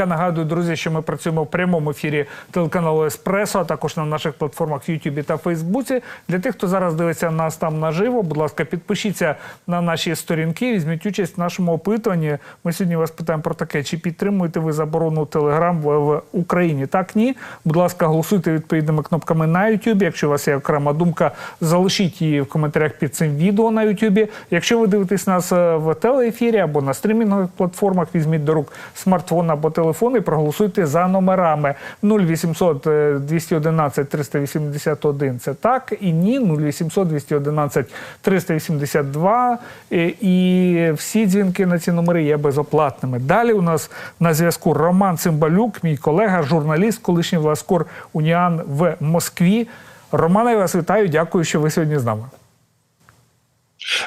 Я нагадую, друзі, що ми працюємо в прямому ефірі телеканалу Еспресо, а також на наших платформах в Ютубі та Фейсбуці. Для тих, хто зараз дивиться нас там наживо, будь ласка, підпишіться на наші сторінки, візьміть участь в нашому опитуванні. Ми сьогодні вас питаємо про таке: чи підтримуєте ви заборону Телеграм в, Україні? Так, ні. Будь ласка, голосуйте відповідними кнопками на Ютубі. Якщо у вас є окрема думка, залишіть її в коментарях під цим відео на Ютубі. Якщо ви дивитесь нас е, в телеефірі або на стрімінгових платформах, візьміть до рук смартфон або телефон і проголосуйте за номерами 0800 е, 211 381 – це так, і ні 0800 211 382. Е, І всі дзвінки на ці номери є безоплатними. Далі у нас на зв'язку Роман Цимбалюк, мій колега, журналіст, колишній власкор Уніан в Москві. Романе, я вас вітаю. Дякую, що ви сьогодні з нами.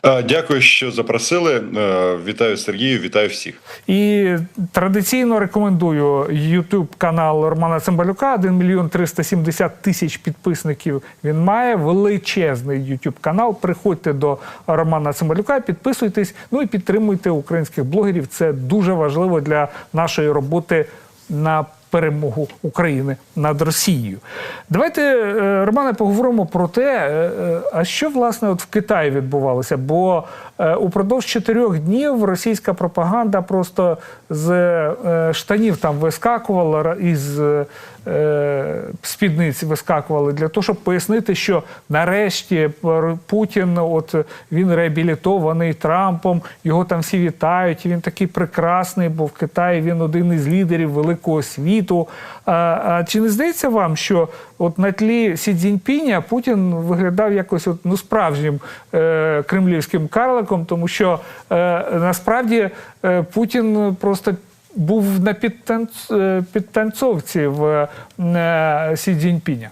Е, Дякую, що запросили. Е, Вітаю Сергію, вітаю всіх. І традиційно рекомендую YouTube канал Романа Цимбалюка. 1 мільйон 370 тисяч підписників він має. Величезний YouTube канал. Приходьте до Романа Цимбалюка, підписуйтесь, ну і підтримуйте українських блогерів. Це дуже важливо для нашої роботи на перемогу України над Росією. Давайте, е, Романе, поговоримо про те, е, е, а що власне от в Китаї відбувалося. Бо упродовж чотирьох днів російська пропаганда просто з е, штанів там вискакувала із е, спідниць вискакували для того, щоб пояснити, що нарешті Путін, от він реабілітований Трампом, його там всі вітають. Він такий прекрасний, бо в Китаї він один із лідерів великого світу. А, чи не здається вам, що от на тлі Сі Цзіньпіня Путін виглядав якось от, ну, справжнім е, кремлівським карликом, тому що е, насправді е, Путін просто був на е, підтанцовці в е, Сі Цзіньпіня.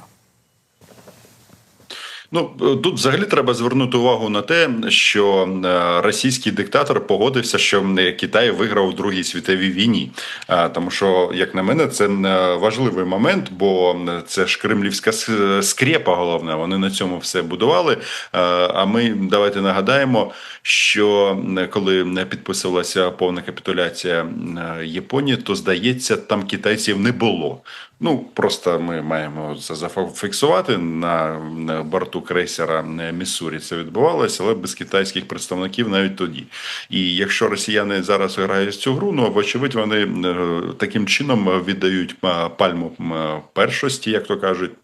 Ну тут взагалі треба звернути увагу на те, що е, російський диктатор погодився, що е, Китай виграв у Другій світовій війні. Е, Тому що, як на мене, це е, важливий момент, бо це ж кремлівська скрепа головна. Вони на цьому все будували. Е, А ми давайте нагадаємо, що е, коли підписувалася повна капітуляція е, Японії, то здається, там китайців не було. Ну просто ми маємо це зафіксувати на борту крейсера Міссурі. Це відбувалося, але без китайських представників навіть тоді. І якщо росіяни зараз грають цю гру, ну вочевидь, вони е, таким чином віддають е, пальму е, першості, як то кажуть, е,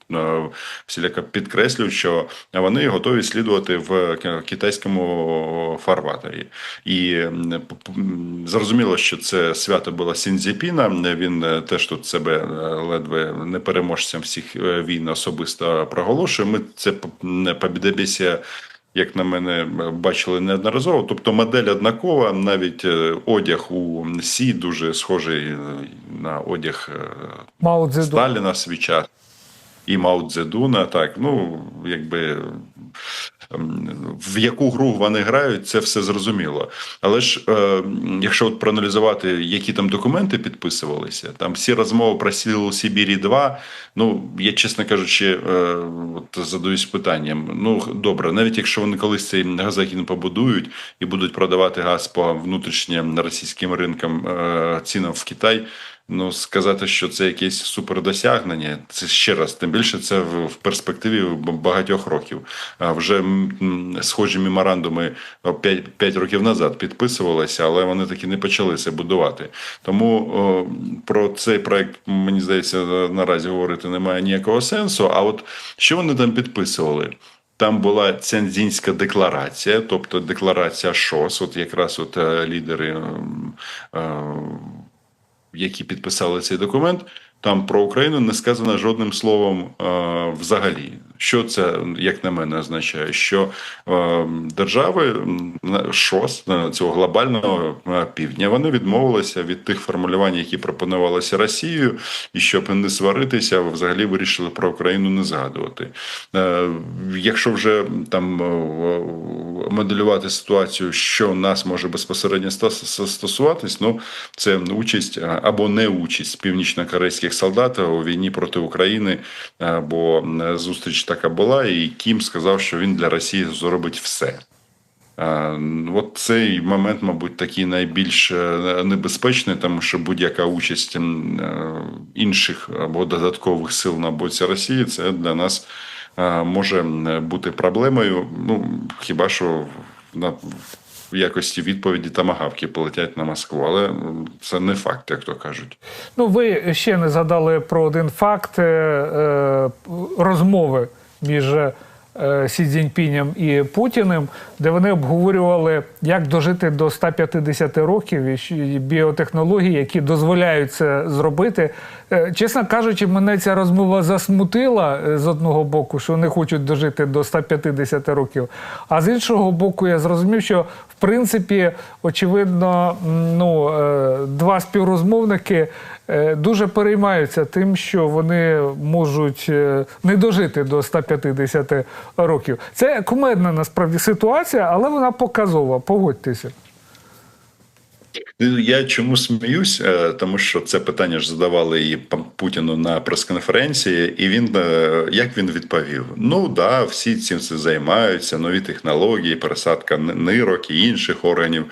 всіляко підкреслюють, що вони готові слідувати в китайському фарватері. І зрозуміло, що це свято було Сінзіпіна. Він е, теж тут себе е, ледве не переможцем всіх е, війн особисто проголошує. Ми це побідебісія. Як на мене, бачили неодноразово. Тобто модель однакова, навіть е, одяг у Сі дуже схожий е, на одяг е, Мао Сталіна свій час. І Мао Цзедуна, так, ну, якби ем, в яку гру вони грають, це все зрозуміло. Але ж е, якщо от проаналізувати, які там документи підписувалися, там всі розмови про сілу Сибірі 2 ну я чесно кажучи, е, от задаюсь питанням. Ну добре, навіть якщо вони колись цей газогін побудують і будуть продавати газ по внутрішнім російським ринкам е, цінам в Китай. Ну, сказати, що це якесь супердосягнення, це ще раз, тим більше це в перспективі багатьох років. Вже схожі меморандуми 5, 5 років назад підписувалися, але вони таки не почали це будувати. Тому о, про цей проект, мені здається, наразі говорити немає ніякого сенсу. А от що вони там підписували? Там була Цянзінська декларація, тобто декларація ШОС, от якраз от е, лідери. ем, е, які підписали цей документ, там про Україну не сказано жодним словом е, взагалі. Що це, як на мене, означає? Що е, держави ШОС е, цього глобального е, півдня вони відмовилися від тих формулювань, які пропонувалися Росією, і щоб не сваритися, взагалі вирішили про Україну не згадувати. Е, якщо вже там моделювати ситуацію, що нас може безпосередньо стосуватись, ну це участь або не участь північно-корейських солдат у війні проти України, бо е, зустріч така була, і Кім сказав, що він для Росії зробить все. От цей момент, мабуть, такий найбільш е, небезпечний, тому що будь-яка участь е, інших або додаткових сил на боці Росії це для нас е, може бути проблемою. Ну хіба що на в якості відповіді тамагавки полетять на Москву, але це не факт, як то кажуть. Ну, ви ще не згадали про один факт розмови між е, Сі Цзіньпінем і Путіним, де вони обговорювали, як дожити до 150 років і біотехнології, які дозволяють це зробити. Е, Чесно кажучи, мене ця розмова засмутила е, з одного боку, що вони хочуть дожити до 150 років. А з іншого боку, я зрозумів, що в принципі, очевидно, ну, два співрозмовники дуже переймаються тим, що вони можуть е, не дожити до 150 років. Це кумедна насправді ситуація, але вона показова. Погодьтеся. Я чому сміюсь, Е, тому що це питання ж задавали і Путіну на прес-конференції, і він е, як він відповів: Ну да, всі цим займаються, нові технології, пересадка нирок і інших органів.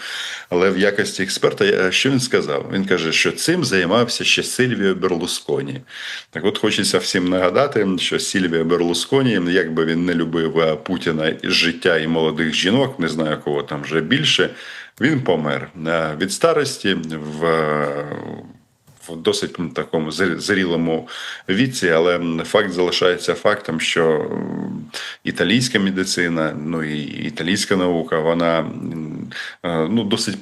Але в якості експерта, е, що він сказав? Він каже, що цим займався ще Сильвіо Берлусконі. Так, от хочеться всім нагадати, що Сільвіо Берлусконі, як би він не любив Путіна життя і молодих жінок, не знаю кого там вже більше. Він помер. Е, від старості в, в досить такому зрі- зрілому віці, але факт залишається фактом, що італійська медицина, ну і італійська наука, вона ну, досить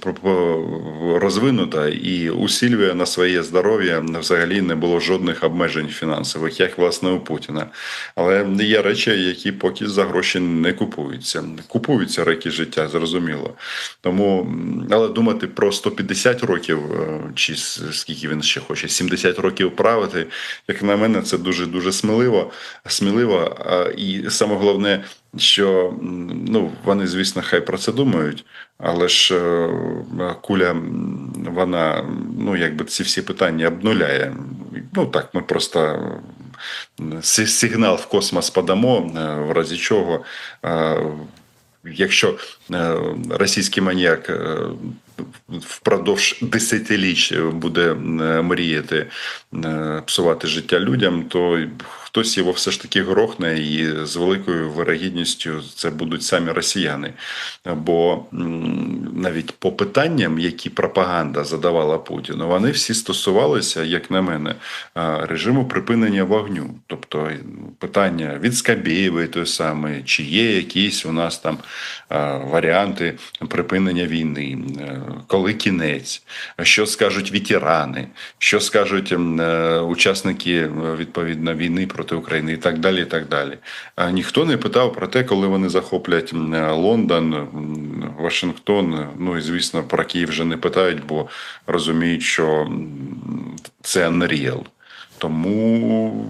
розвинута, і у Сільвія на своє здоров'я взагалі не було жодних обмежень фінансових, як власне у Путіна. Але є речі, які поки за гроші не купуються. Купуються реки життя, зрозуміло. Тому, але думати про 150 років, е, чи скільки він ще хоче, 70 років правити, як на мене, це дуже дуже сміливо. сміливо. І саме головне, що ну, вони, звісно, хай про це думають, але ж е, куля, вона ну, якби ці всі питання обнуляє. Ну так, ми просто сигнал в космос подамо, е, в разі чого. е, Якщо російський маніяк впродовж десятиліть буде мріяти псувати життя людям, то хтось його все ж таки грохне, і з великою вирогідністю це будуть самі росіяни. Бо навіть по питанням, які пропаганда задавала Путіну, вони всі стосувалися, як на мене, е, режиму припинення вогню. Тобто питання від Скабєєвої той самої, чи є якісь у нас там е, варіанти припинення війни, е, коли кінець, що скажуть ветерани, що скажуть учасники відповідно війни проти України, і так далі. І так далі. Ніхто не питав про те, коли вони захоплять Лондон, Вашингтон. Ну і звісно, про Київ вже не питають, бо розуміють, що це unreal. Тому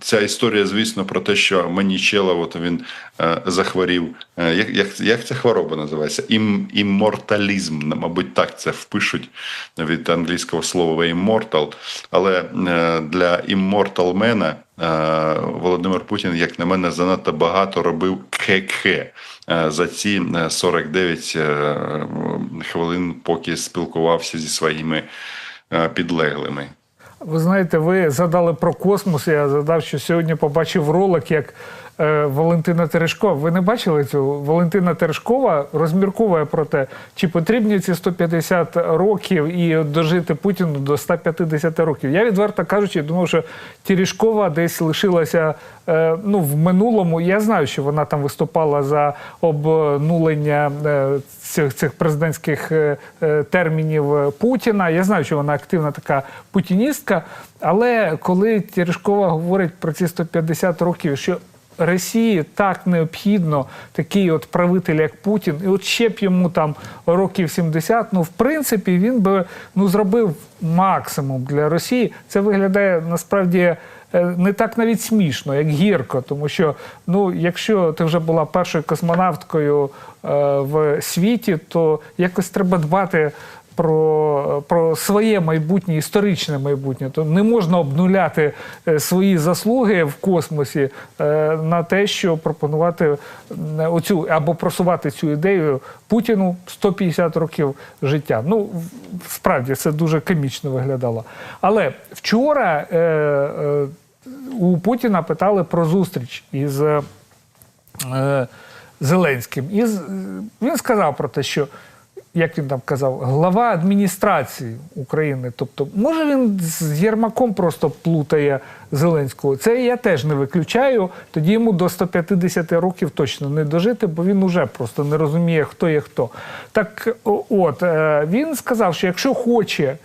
ця історія, звісно, про те, що Манічела, от він е, захворів. Е, як, як, як ця хвороба називається? Ім, імморталізм. Мабуть, так це впишуть від англійського слова immortal. Але е, для імморталмена Володимир Путін, як на мене, занадто багато робив кхе-кхе е, за ці е, 49 е, хвилин, поки спілкувався зі своїми підлеглими. Ви знаєте, ви задали про космос. Я задав, що сьогодні побачив ролик, як Валентина Терешкова. Ви не бачили цю? Валентина Терешкова розмірковує про те, чи потрібні ці 150 років і дожити Путіну до 150 років. Я відверто кажучи, думав, що Терешкова десь лишилася е, ну, в минулому. Я знаю, що вона там виступала за обнулення е, цих, цих президентських е, е, термінів е, Путіна. Я знаю, що вона активна така путіністка. Але коли Терешкова говорить про ці 150 років, що Росії так необхідно такий от правитель, як Путін, і от ще б йому там років 70, ну в принципі він би ну зробив максимум для Росії. Це виглядає насправді е, не так навіть смішно, як гірко, тому що ну, якщо ти вже була першою космонавткою е, в світі, то якось треба дбати про, про своє майбутнє, історичне майбутнє. То не можна обнуляти е, свої заслуги в космосі е, на те, що пропонувати оцю або просувати цю ідею Путіну 150 років життя. Ну, справді це дуже комічно виглядало. Але вчора е, е, у Путіна питали про зустріч із. е, е, Зеленським. І він сказав про те, що, як він там казав, глава адміністрації України. Тобто, може він з Єрмаком просто плутає Зеленського. Це я теж не виключаю. Тоді йому до 150 років точно не дожити, бо він уже просто не розуміє, хто є хто. Так от, е, він сказав, що якщо хоче.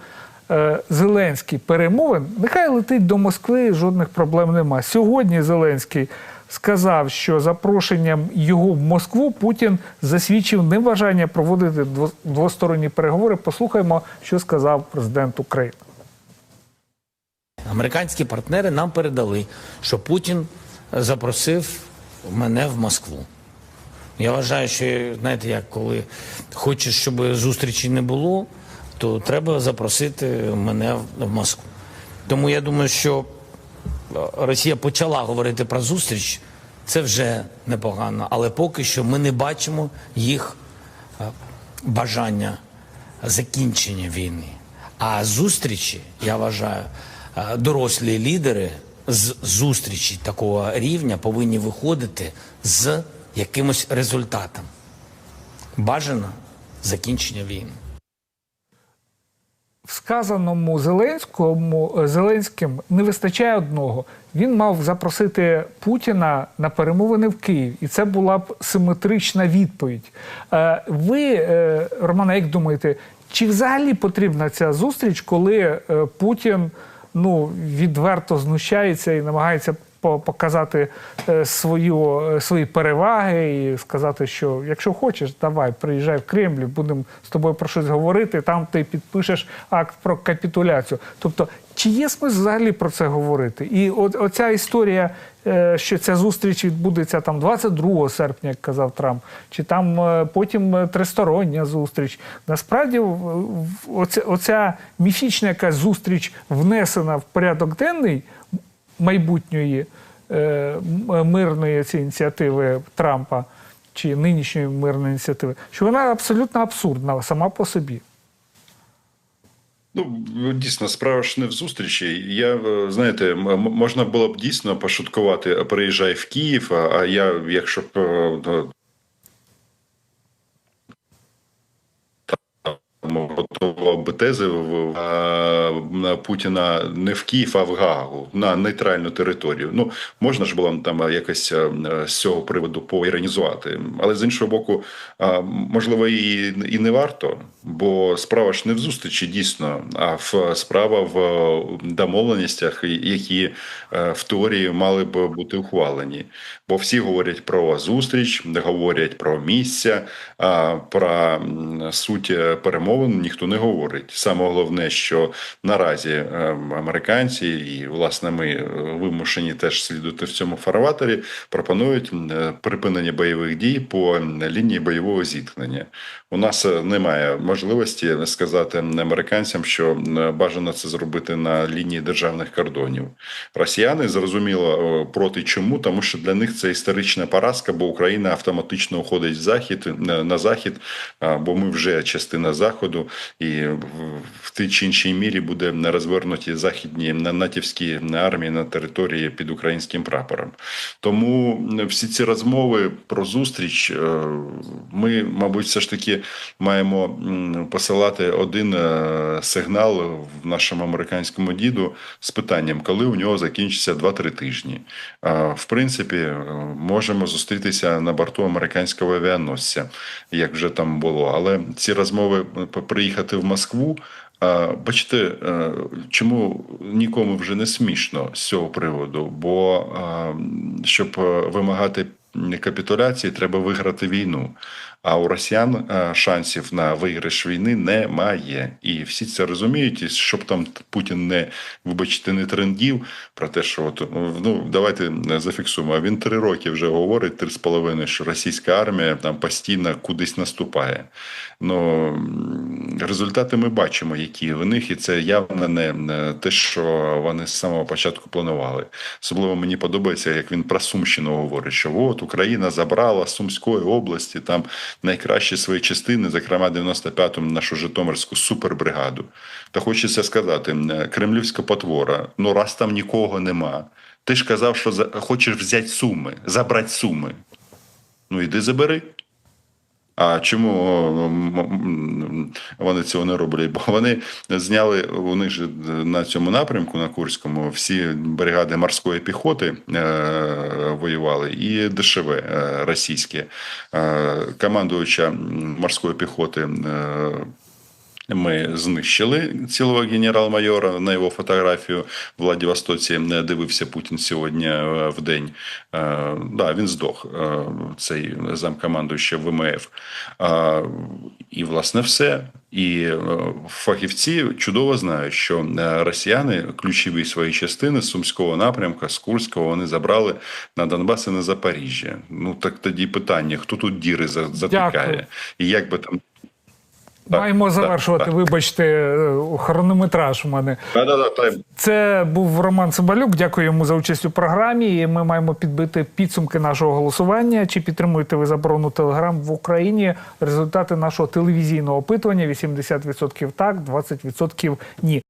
е, Зеленський перемовин, нехай летить до Москви, жодних проблем нема. Сьогодні Зеленський сказав, що запрошенням його в Москву Путін засвідчив небажання проводити двосторонні переговори. Послухаймо, що сказав президент України. Американські партнери нам передали, що Путін запросив мене в Москву. Я вважаю, що знаєте, як коли хочеш, щоб зустрічі не було, то треба запросити мене в- Москву. Тому я думаю, що Росія почала говорити про зустріч, це вже непогано. Але поки що ми не бачимо їх е, бажання закінчення війни. А зустрічі, я вважаю, е, дорослі лідери з зустрічі такого рівня повинні виходити з якимось результатом. Бажано закінчення війни. Сказаному Зеленському е, Зеленським не вистачає одного. Він мав запросити Путіна на перемовини в Київ, і це була б симетрична відповідь. Е, Ви, е, Романа, як думаєте, чи взагалі потрібна ця зустріч, коли Путін ну, відверто знущається і намагається показати е, свою, е, свої переваги і сказати, що якщо хочеш, давай, приїжджай в Кремль, будемо з тобою про щось говорити, там ти підпишеш акт про капітуляцію. Тобто, чи є смисл взагалі про це говорити? І от оця історія, е, що ця зустріч відбудеться там 22 серпня, як казав Трамп, чи там потім тристороння зустріч. Насправді, оця, оця міфічна якась зустріч внесена в порядок денний майбутньої е, мирної цієї ініціативи Трампа чи нинішньої мирної ініціативи, що вона абсолютно абсурдна сама по собі. Ну, дійсно, справа ж не в зустрічі. Я е, знаєте, можна було б дійсно пошуткувати, приїжджай в Київ. А я, якщо б е, ну, там готував би тези Путіна не в Київ, а в Гаагу на нейтральну територію. Ну можна ж було там якось е, з цього приводу поіронізувати, але з іншого боку, можливо, і, і не варто, бо справа ж не в зустрічі дійсно, а в справа в домовленостях, які е, в теорії мали б бути ухвалені. Бо всі говорять про зустріч, говорять про місця, про суть е, перемовин ніхто не говорить. Саме головне, що наразі е, американці і власне ми е, вимушені теж слідувати в цьому фарватері, пропонують е, припинення бойових дій по лінії бойового зіткнення. У нас немає можливості сказати американцям, що бажано це зробити на лінії державних кордонів. Росіяни зрозуміло проти чому, тому що для них це історична поразка, бо Україна автоматично уходить в захід на захід, бо ми вже частина заходу, і в- тій чи іншій мірі буде розвернуті західні на- натівські армії на території під українським прапором. Тому всі ці розмови про зустріч е, ми, мабуть, все ж таки маємо посилати один е, сигнал в нашому американському діду з питанням, коли у нього закінчиться 2-3 тижні. В принципі, е, можемо зустрітися на борту американського авіаносця, як вже там було. Але ці розмови приїхати в Москву. Бачите, е, чому нікому вже не смішно з цього приводу? Бо щоб е, вимагати капітуляції, треба виграти війну. А у росіян е, шансів на виграш війни немає. І всі це розуміють. І щоб там Путін не вибачте, не трендів про те, що от ну давайте зафіксуємо. Він три роки вже говорить, три з половиною, що російська армія там постійно кудись наступає. Ну результати ми бачимо, які в них, і це явно не е, те, що вони з самого початку планували. Особливо мені подобається, як він про Сумщину говорить, що от Україна забрала Сумської області там найкращі свої частини, зокрема 95-му нашу Житомирську супербригаду. Та хочеться сказати, кремлівська потвора. Ну раз там нікого нема. Ти ж казав, що хочеш взяти суми, забрати суми. Ну іди забери. А чому м- вони цього не роблять? Бо вони зняли них же на цьому напрямку, на Курському, всі бригади морської піхоти е, воювали і ДШВ е, російське. Е, командуюча морської піхоти. Ми знищили цілого генерал-майора на його фотографію в Владивостоці. Не дивився Путін сьогодні е, в день. Е, Да, він здох, е, цей замкомандуючий ВМФ. Е, І, власне, все. І е, фахівці чудово знають, що росіяни ключові свої частини з Сумського напрямка, з Курського, вони забрали на Донбас і на Запоріжжя. Ну так тоді питання: хто тут діри затикає? Дякую. І як би там Так, Маємо завершувати. так. Вибачте, е, хронометраж у мене. Це був Роман Цимбалюк. Дякую йому за участь у програмі. І ми маємо підбити підсумки нашого голосування. Чи підтримуєте ви заборону Телеграм в Україні? Результати нашого телевізійного опитування: 80% так, 20% ні.